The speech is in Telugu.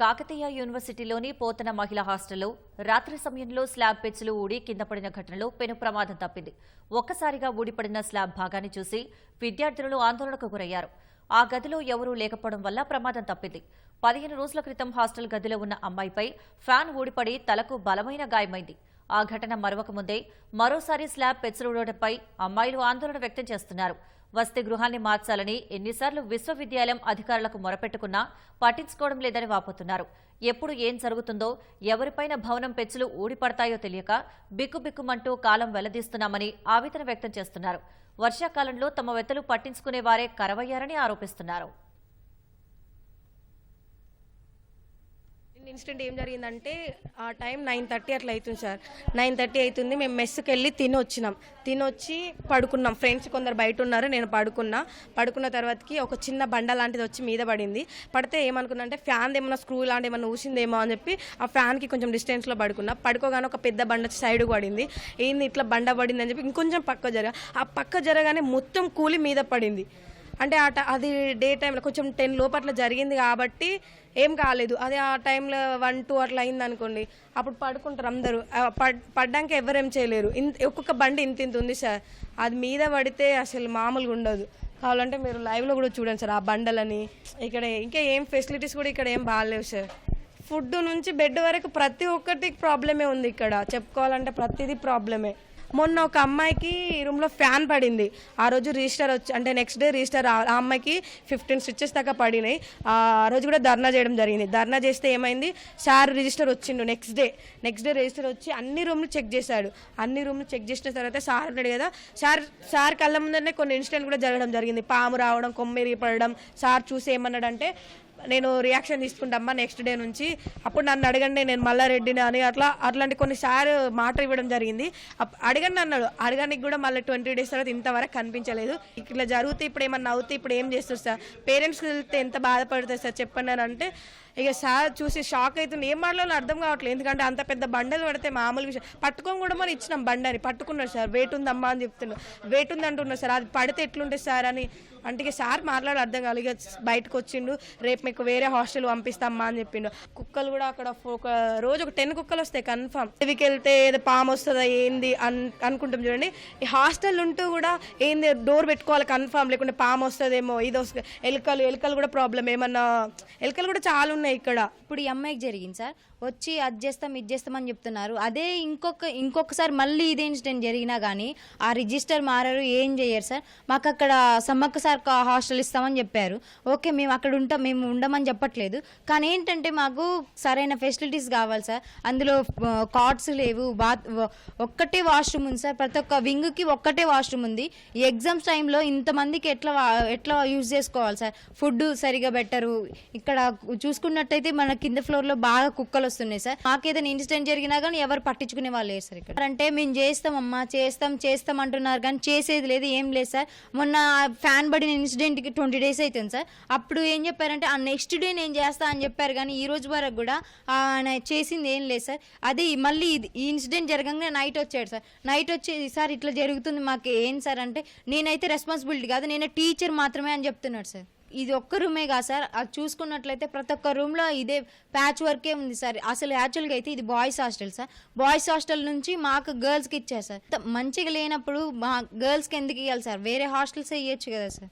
కాకతీయ యూనివర్సిటీలోని పోతన మహిళా హాస్టల్లో రాత్రి సమయంలో స్లాబ్ పెచ్చులు ఊడి కింద పడిన ఘటనలో పెను ప్రమాదం తప్పింది. ఒక్కసారిగా ఊడిపడిన స్లాబ్ భాగాన్ని చూసి విద్యార్థులు ఆందోళనకు గురయ్యారు. ఆ గదిలో ఎవరూ లేకపోవడం వల్ల ప్రమాదం తప్పింది. పదిహేను రోజుల క్రితం హాస్టల్ గదిలో ఉన్న అమ్మాయిపై ఫ్యాన్ ఊడిపడి తలకు బలమైన గాయమైంది. ఆ ఘటన మరొక ముందే మరోసారి స్లాబ్ పెచ్చులూడటంపై అమ్మాయిలు ఆందోళన వ్యక్తం చేస్తున్నారు. వసతి గృహాన్ని మార్చాలని ఎన్నిసార్లు విశ్వవిద్యాలయం అధికారులకు మొరపెట్టుకున్నా పట్టించుకోవడం లేదని వాపోతున్నారు. ఎప్పుడు ఏం జరుగుతుందో ఎవరిపైన భవనం పెచ్చులు ఊడిపడతాయో తెలియక బిక్కుబిక్కుమంటూ కాలం వెల్లదీస్తున్నామని ఆవేదన వ్యక్తం చేస్తున్నారు. వర్షాకాలంలో తమ వెత్తలు పట్టించుకునే వారే కరవయ్యారని ఆరోపిస్తున్నారు. ఇన్సిడెంట్ ఏం జరిగిందంటే ఆ టైం నైన్ థర్టీ అట్లా అవుతుంది సార్. నైన్ థర్టీ అవుతుంది మేము మెస్కి వెళ్ళి తిని వచ్చినాం తినొచ్చి పడుకున్నాం. ఫ్రెండ్స్ కొందరు బయట ఉన్నారు నేను పడుకున్నా. పడుకున్న తర్వాతకి ఒక చిన్న బండ లాంటిది వచ్చి మీద పడింది. పడితే ఏమనుకున్నా అంటే ఫ్యాన్ ఏమైనా స్క్రూ లాంటి ఏమైనా ఊసిందేమో అని చెప్పి ఆ ఫ్యాన్కి కొంచెం డిస్టెన్స్లో పడుకున్నా. పడుకోగానే ఒక పెద్ద బండ వచ్చి సైడ్కి పడింది. ఏంది ఇట్లా బండ పడింది అని చెప్పి ఇంకొంచెం పక్క జరగ ఆ పక్క జరగానే మొత్తం కూలి మీద పడింది. అంటే ఆ అది డే టైంలో కొంచెం టెన్ లోపట్ల జరిగింది కాబట్టి ఏం కాలేదు. అదే ఆ టైంలో వన్ టూ అట్లా అయింది అనుకోండి అప్పుడు పడుకుంటారు అందరూ. ఆ పడ్ పడ్డాక ఎవరేం చేయలేరు. ఇంత ఒక్కొక్క బండి ఇంత ఇంత ఉంది సార్. అది మీద పడితే అసలు మామూలుగా ఉండదు. కావాలంటే మీరు లైవ్లో కూడా చూడండి సార్ ఆ బండలని. ఇక్కడ ఇంకా ఏం ఫెసిలిటీస్ కూడా ఇక్కడ ఏం బాగాలేవు సార్. ఫుడ్ నుంచి బెడ్ వరకు ప్రతి ఒక్కటి ప్రాబ్లమే ఉంది ఇక్కడ. చెప్పుకోవాలంటే ప్రతిదీ ప్రాబ్లమే. మొన్న ఒక అమ్మాయికి రూమ్లో ఫ్యాన్ పడింది. ఆ రోజు రిజిస్టర్ వచ్చి అంటే నెక్స్ట్ డే రిజిస్టర్ ఆ అమ్మాయికి ఫిఫ్టీన్ స్విచ్చెస్ దాకా పడినాయి. ఆ రోజు కూడా ధర్నా చేయడం జరిగింది. ధర్నా చేస్తే ఏమైంది? సార్ రిజిస్టర్ వచ్చిండు next day next day register వచ్చి అన్ని రూమ్లు చెక్ చేశాడు. అన్ని రూమ్లు చెక్ చేసిన తర్వాత సార్ ఉన్నాడు కదా సార్ సార్ కళ్ళ ముందరనే కొన్ని ఇన్సిడెంట్ కూడా జరగడం జరిగింది. పాము రావడం కొమ్మిరిగి పడడం సార్ చూసి ఏమన్నాడంటే నేను రియాక్షన్ తీసుకుంటామ్మా నెక్స్ట్ డే నుంచి. అప్పుడు నన్ను అడగండి నేను మల్లారెడ్డిని అని అట్లా అట్లాంటి కొన్నిసార్లు మాట ఇవ్వడం జరిగింది. అప్- అడగండి అన్నాడు. అడగడానికి కూడా మళ్ళీ ట్వంటీ డేస్ తర్వాత ఇంతవరకు కనిపించలేదు. ఇట్లా జరిగితే ఇప్పుడు ఏమన్నా అవుతే ఇప్పుడు ఏం చేస్తారు సార్? పేరెంట్స్కి వెళ్తే ఎంత బాధపడుతుంది సార్ చెప్పండి అని అంటే ఇక సార్ చూసి షాక్ అవుతుంది. ఏం మాటలో అర్థం కావట్లేదు. ఎందుకంటే అంత పెద్ద బండలు పడితే మామూలు విషయం. పట్టుకొని కూడా మనం ఇచ్చినాం బండని. పట్టుకున్నారు సార్. వెయిట్ ఉందమ్మా అని చెప్తున్నాడు వెయిట్ ఉంది అంటున్నారు సార్. అది పడితే ఎట్లుంటుంది సార్ అని. అంటే సార్ మాట్లాడి అర్థం కాదు ఇక బయటకు వచ్చిండు. రేపు మీకు వేరే హాస్టల్ పంపిస్తామా అని చెప్పిండు. కుక్కలు కూడా అక్కడ ఒక రోజు ఒక టెన్ కుక్కలు వస్తాయి కన్ఫామ్ ఇవికి వెళ్తే ఏదో పాము వస్తుందా ఏంది అన్ అనుకుంటాం చూడండి. ఈ హాస్టల్ ఉంటూ కూడా ఏంది డోర్ పెట్టుకోవాలి కన్ఫామ్ లేకుంటే పాము వస్తుందేమో ఇది వస్తుంది. ఎలుకలు ఎలుకలు కూడా ప్రాబ్లం ఏమన్నా ఎలుకలు కూడా చాలా ఉన్నాయి ఇక్కడ. ఇప్పుడు ఈ అమ్మాయికి జరిగింది సార్. వచ్చి అది చేస్తాం ఇది చేస్తామని చెప్తున్నారు. అదే ఇంకొక ఇంకొకసారి మళ్ళీ ఇదే ఇన్సిడెంట్ జరిగినా కానీ ఆ రిజిస్టర్ మారారు ఏం చేయరు సార్? మాకు అక్కడ సమ్మక్క సార్ కా- హాస్టల్ ఇస్తామని చెప్పారు. ఓకే మేము అక్కడ ఉంటాం మేము ఉండమని చెప్పట్లేదు. కానీ ఏంటంటే మాకు సరైన ఫెసిలిటీస్ కావాలి సార్. అందులో కార్డ్స్ లేవు బాత్ ఒక్కటే వాష్రూమ్ ఉంది సార్. ప్రతి ఒక్క వింగ్కి ఒక్కటే వాష్రూమ్ ఉంది. ఈ ఎగ్జామ్స్ టైంలో ఇంతమందికి ఎట్లా ఎట్లా యూజ్ చేసుకోవాలి సార్? ఫుడ్ సరిగా పెట్టరు. ఇక్కడ చూసుకున్నట్టయితే మన కింద ఫ్లోర్లో బాగా కుక్కలు వస్తున్నాయి సార్. మాకేదైనా ఇన్సిడెంట్ జరిగినా కానీ ఎవరు పట్టించుకునే వాళ్ళు లేరు సార్ ఇక్కడ. అంటే మేము చేస్తామమ్మా చేస్తాం చేస్తాం అంటున్నారు కానీ చేసేది లేదు ఏం లేదు సార్. మొన్న ఫ్యాన్ పడిన ఇన్సిడెంట్కి ట్వంటీ డేస్ అవుతుంది సార్. అప్పుడు ఏం చెప్పారంటే ఆ నెక్స్ట్ డే నేను చేస్తా అని చెప్పారు కానీ ఈ రోజు వరకు కూడా ఆయన చేసింది ఏం లేదు సార్. అదే మళ్ళీ ఇది- ఈ ఇన్సిడెంట్ జరగగానే నైట్ వచ్చాడు సార్. నైట్ వచ్చి సార్ ఇట్లా జరుగుతుంది మాకు ఏం సార్? అంటే నేనైతే రెస్పాన్సిబిలిటీ కాదు నేను టీచర్ మాత్రమే అని చెప్తున్నాడు సార్. ఇది ఒక్క రూమే కాదు సార్. అది చూసుకున్నట్లయితే ప్రతి ఒక్క రూమ్లో ఇదే ప్యాచ్ వర్కే ఉంది సార్. అసలు యాక్చువల్గా అయితే ఇది boys hostel sir. Boys hostel నుంచి మాకు గర్ల్స్కి ఇచ్చారు సార్. మంచిగా లేనప్పుడు మా గర్ల్స్కి ఎందుకు ఇవ్వాలి సార్? వేరే హాస్టల్సే ఇవ్వచ్చు కదా సార్.